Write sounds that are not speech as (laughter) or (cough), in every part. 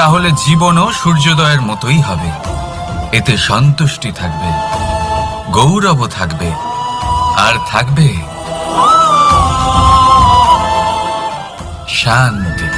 তাহলে জীবনও সূর্যোদয়ের মতোই হবে। এতে সন্তুষ্টি থাকবে গৌরব থাকবে, আর থাকবে শান্তি।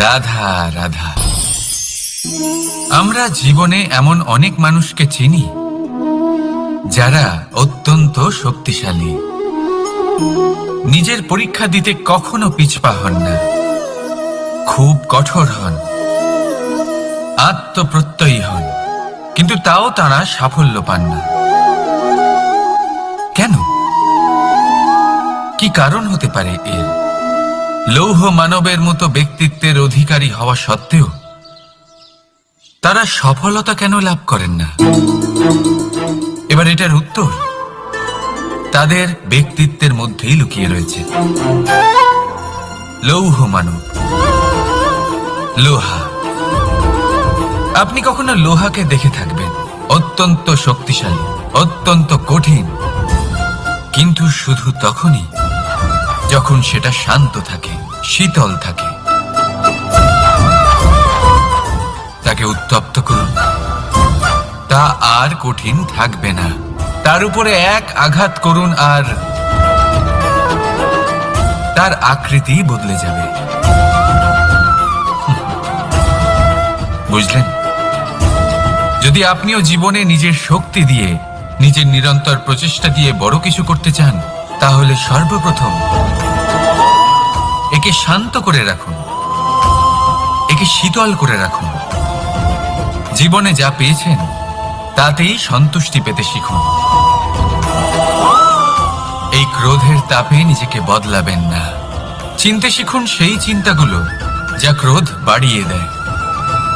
রাধা রাধা। আমরা জীবনে এমন অনেক মানুষকে চিনি, যারা অত্যন্ত শক্তিশালী। নিজের পরীক্ষা দিতে কখনো পিছপা হন না। খুব কঠোর হন। আত্মপ্রত্যয়ী হন। কিন্তু তাও তারা সাফল্য পান না। কেন? কি কারণ হতে পারে এর? লৌহ মানবের মতো ব্যক্তিত্বের অধিকারী হওয়া সত্ত্বেও তারা সফলতা কেন লাভ করেন না? এবার এটার উত্তর তাদের ব্যক্তিত্বের মধ্যেই লুকিয়ে রয়েছে। লৌহ মানব। লোহা। আপনি কখনো লোহাকে দেখে থাকবেন? অত্যন্ত শক্তিশালী, অত্যন্ত কঠিন। কিন্তু শুধু তখনই যখন সেটা শান্ত থাকে, শীতল থাকে। তাকে উত্তপ্ত করুন। তা আর কঠিন থাকবে না। তার উপরে এক আঘাত করুন আর তার আকৃতি বদলে যাবে। বুঝলেন? যদি আপনিও জীবনে নিজের শক্তি দিয়ে, নিজের নিরন্তর প্রচেষ্টা দিয়ে বড় কিছু করতে চান, তাহলে সর্বপ্রথম একে শান্ত করে রাখুন। একে শীতল করে রাখুন। জীবনে যা পেয়েছেন, তাতেই সন্তুষ্টি পেতে শিখুন। এই ক্রোধের তাপে নিজেকে বদলাবেন না। চিনতে শিখুন সেই চিন্তাগুলো যা ক্রোধ বাড়িয়ে দেয়।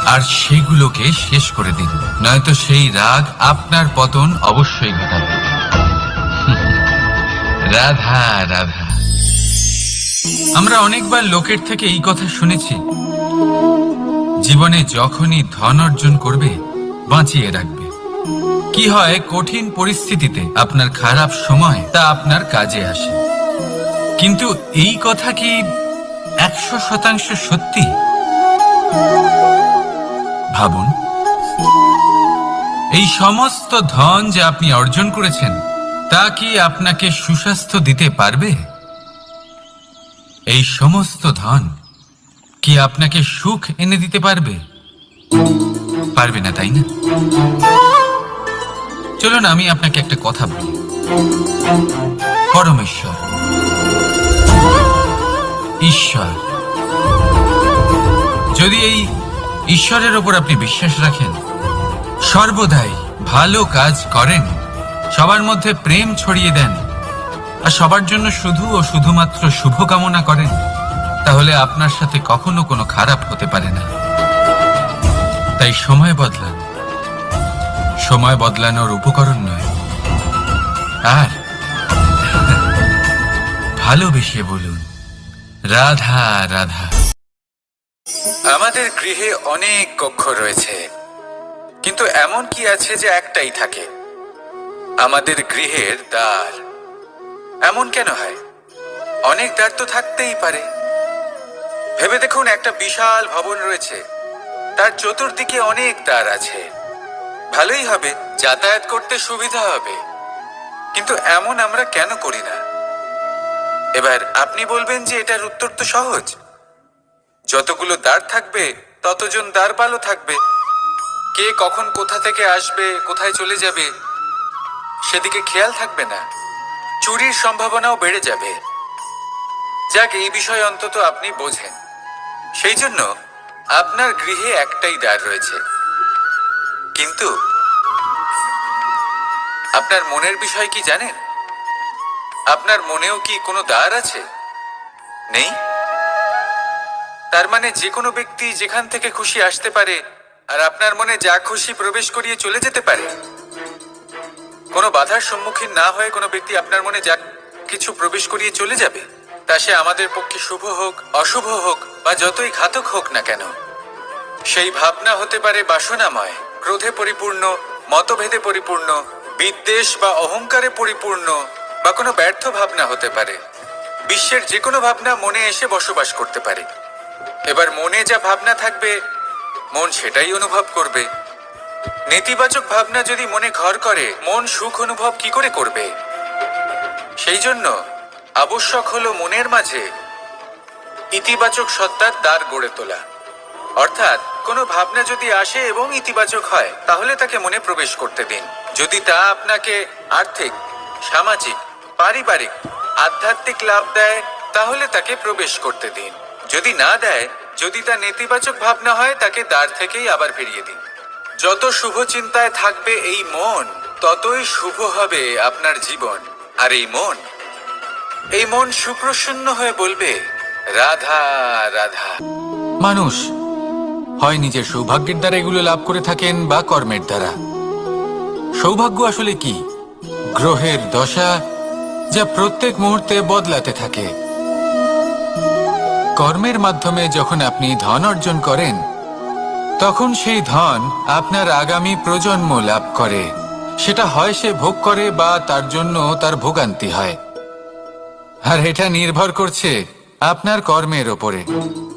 আর সেগুলোকে শেষ করে দিন। নয়তো সেই রাগ আপনার পতন অবশ্যই ঘটাবে (laughs) রাধা রাধা। আমরা অনেকবার লোকের থেকে এই কথা শুনেছি। জীবনে যখনই ধন অর্জন করবে, বাঁচিয়ে রাখবে। কি হয়, কঠিন পরিস্থিতিতে আপনার খারাপ সময় তা আপনার কাজে আসে। কিন্তু এই কথা কি একশো শতাংশ সত্যি? ভাবুন। এই সমস্ত ধন যে আপনি অর্জন করেছেন, তা কি আপনাকে সুস্বাস্থ্য দিতে পারবে? এই সমস্ত ধন কি আপনাকে সুখ এনে দিতে পারবে? পারবে না, তাই না? চলুন, আমি আপনাকে একটা কথা বলি। পরমেশ্বর। ঈশ্বর। যদি এই ঈশ্বরের ওপর আপনি বিশ্বাস রাখেন। সর্বদাই ভালো কাজ করেন। সবার মধ্যে প্রেম ছড়িয়ে দেন। আর সবার জন্য শুধু ও শুধুমাত্র শুভ কামনা করেন। তাহলে আপনার সাথে কখনো কোনো খারাপ হতে পারে না। তাই সময় বদলান। সময় বদলানোর উপকরণ নয়। আর ভালোবেসে বলুন, রাধা রাধা। আমাদের গৃহে অনেক কক্ষ রয়েছে, কিন্তু এমন কি আছে যে একটাই থাকে? আমাদের গৃহের দ্বার এমন কেন হয়? অনেক দ্বার তো থাকতেই পারে। ভেবে দেখুন, একটা বিশাল ভবন রয়েছে, তার চতুর্দিকে অনেক দ্বার আছে। ভালোই হবে, যাতায়াত করতে সুবিধা হবে। কিন্তু এমন আমরা কেন করি না? এবার আপনি বলবেন যে এটার উত্তর তো সহজ। যতগুলো দ্বার থাকবে, ততজন দ্বারপালও থাকবে। কে কখন কোথা থেকে আসবে, কোথায় চলে যাবে, সেদিকে খেয়াল থাকবে না। চুরির সম্ভাবনাও বেড়ে যাবে। যাক, এই বিষয়ে অন্তত আপনি বোঝেন। সেই জন্য আপনার গৃহে একটাই দ্বার রয়েছে। কিন্তু আপনার মনের বিষয় কি জানেন? আপনার মনেও কি কোনো দ্বার আছে? নেই? তার মানে যে কোনো ব্যক্তি যেখান থেকে খুশি আসতে পারে, আর আপনার মনে যা খুশি প্রবেশ করিয়ে চলে যেতে পারে। কোনো বাধার সম্মুখীন না হয়ে কোনো ব্যক্তি আপনার মনে যা কিছু প্রবেশ করিয়ে চলে যাবে, তা সে আমাদের পক্ষে শুভ হোক, অশুভ হোক, বা যতই ঘাতক হোক না কেন। সেই ভাবনা হতে পারে বাসনাময়, ক্রোধে পরিপূর্ণ, মতভেদে পরিপূর্ণ, বিদ্বেষ বা অহংকারে পরিপূর্ণ, বা কোনো ব্যর্থ ভাবনা হতে পারে। বিশ্বের যে কোনো ভাবনা মনে এসে বসবাস করতে পারে। এবার মনে যা ভাবনা থাকবে, মন সেটাই অনুভব করবে। নেতিবাচক ভাবনা যদি মনে ঘর করে, মন সুখ অনুভব কি করে করবে? সেই জন্য আবশ্যক হলো মনের মাঝে ইতিবাচক সত্তার দ্বার গড়ে তোলা। অর্থাৎ কোনো ভাবনা যদি আসে এবং ইতিবাচক হয়, তাহলে তাকে মনে প্রবেশ করতে দিন। যদি তা আপনাকে আর্থিক, সামাজিক, পারিবারিক, আধ্যাত্মিক লাভ দেয়, তাহলে তাকে প্রবেশ করতে দিন। যদি না দেয়, যদি তা নেতিবাচক ভাবনা হয়, তাকে দ্বার থেকেই আবার ফিরিয়ে দিন। যত শুভ চিন্তায় থাকবে এই মন, ততই শুভ হবে আপনার জীবন। আর এই মন এই মন সুপ্রসন্ন হয়ে বলবে, রাধা রাধা। মানুষ, হয় নিজের সৌভাগ্যের দ্বারা এগুলো লাভ করে থাকেন বা কর্মের দ্বারা। সৌভাগ্য আসলে কি? গ্রহের দশা যা প্রত্যেক মুহূর্তে বদলাতে থাকে। কর্মের মাধ্যমে যখন আপনি ধন অর্জন করেন, তখন সেই ধন আপনার আগামী প্রজন্ম লাভ করে। সেটা হয় সে ভোগ করে বা তার জন্য তার ভোগান্তি হয়। আর এটা নির্ভর করছে আপনার কর্মের ওপরে।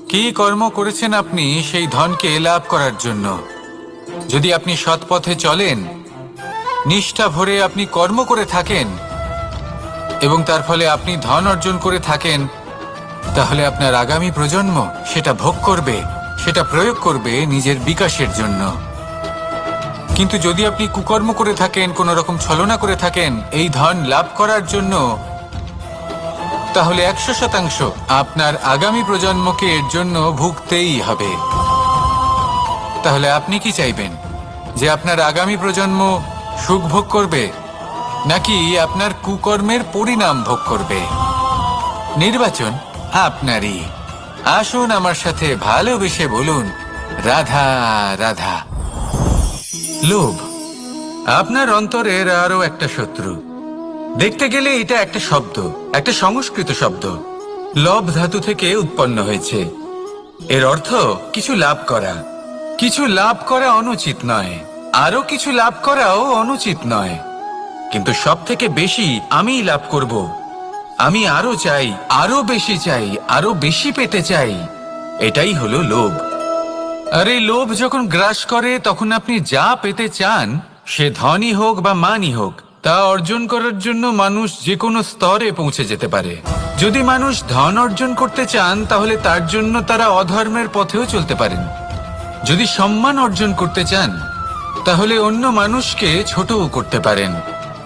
কি কর্ম করেছেন আপনি সেই ধনকে লাভ করার জন্য? যদি আপনি সৎ পথে চলেন, নিষ্ঠা ভরে আপনি কর্ম করে থাকেন, এবং তার ফলে আপনি ধন অর্জন করে থাকেন তাহলে আপনার আগামী প্রজন্ম সেটা ভোগ করবে, সেটা প্রয়োগ করবে নিজের বিকাশের জন্য। কিন্তু যদি আপনি কুকর্ম করে থাকেন, কোনো রকম ছলনা করে থাকেন, এই ধন লাভ করার জন্য, তাহলে একশো শতাংশ আপনার আগামী প্রজন্মকে এর জন্য ভুগতেই হবে। তাহলে আপনি কি চাইবেন? যে আপনার আগামী প্রজন্ম সুখ ভোগ করবে, নাকি আপনার কুকর্মের পরিণাম ভোগ করবে? নির্বাচন। আপনারই। আসুন আমার সাথে ভালোবেসে বলুন, রাধা রাধা। লোভ, আপনার অন্তরের আরও একটা শত্রু। দেখতে গেলে এটা একটা শব্দ, একটা সংস্কৃত শব্দ। লব ধাতু থেকে উৎপন্ন হয়েছে। এর অর্থ, কিছু লাভ করা। কিছু লাভ করা অনুচিত নয়। আরও কিছু লাভ করাও অনুচিত নয়। কিন্তু সব থেকে বেশি আমিই লাভ করব। আমি আরও চাই, আরও বেশি চাই, আরও বেশি পেতে চাই। এটাই হলো লোভ। আর এই লোভ যখন গ্রাস করে, তখন আপনি যা পেতে চান, সে ধনই হোক বা মানই হোক, তা অর্জন করার জন্য মানুষ যে কোনো স্তরে পৌঁছে যেতে পারে। যদি মানুষ ধন অর্জন করতে চান, তাহলে তার জন্য তারা অধর্মের পথেও চলতে পারেন। যদি সম্মান অর্জন করতে চান, তাহলে অন্য মানুষকে ছোটও করতে পারেন।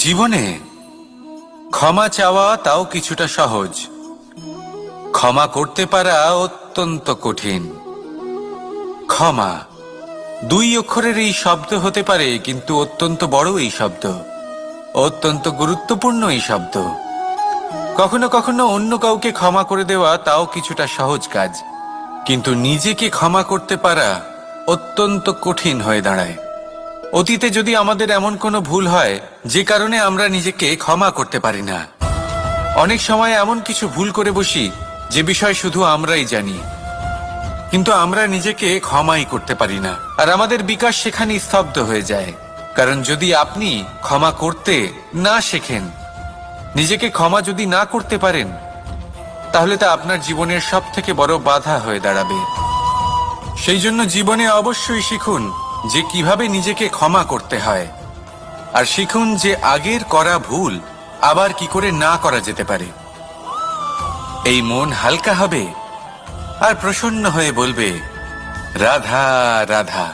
জীবনে ক্ষমা চাওয়া তাও কিছুটা সহজ। ক্ষমা করতে পারা অত্যন্ত কঠিন। ক্ষমা দুই অক্ষরের এই শব্দ হতে পারে, কিন্তু অত্যন্ত বড় এই শব্দ, অত্যন্ত গুরুত্বপূর্ণ এই শব্দ। কখনো কখনো অন্য কাউকে ক্ষমা করে দেওয়া তাও কিছুটা সহজ কাজ, কিন্তু নিজেকে ক্ষমা করতে পারা অত্যন্ত কঠিন হয়ে দাঁড়ায়। অতীতে যদি আমাদের এমন কোনো ভুল হয়, যে কারণে আমরা নিজেকে ক্ষমা করতে পারি না। অনেক সময় এমন কিছু ভুল করে বসি, যে বিষয় শুধু আমরাই জানি। কিন্তু আমরা নিজেকে ক্ষমাই করতে পারি না। আর আমাদের বিকাশ সেখানেই স্তব্ধ হয়ে যায়। কারণ যদি আপনি ক্ষমা করতে না শেখেন, নিজেকে ক্ষমা যদি না করতে পারেন, তাহলে তা আপনার জীবনের সব থেকে বড় বাধা হয়ে দাঁড়াবে। সেই জন্য জীবনে অবশ্যই শিখুন যে কীভাবে নিজেকে ক্ষমা করতে হয়। আর শিখুন যে আগের করা ভুল আবার কি করে না করা যেতে পারে। এই মন হালকা হবে আর প্রসন্ন হয়ে বলবে, রাধা রাধা।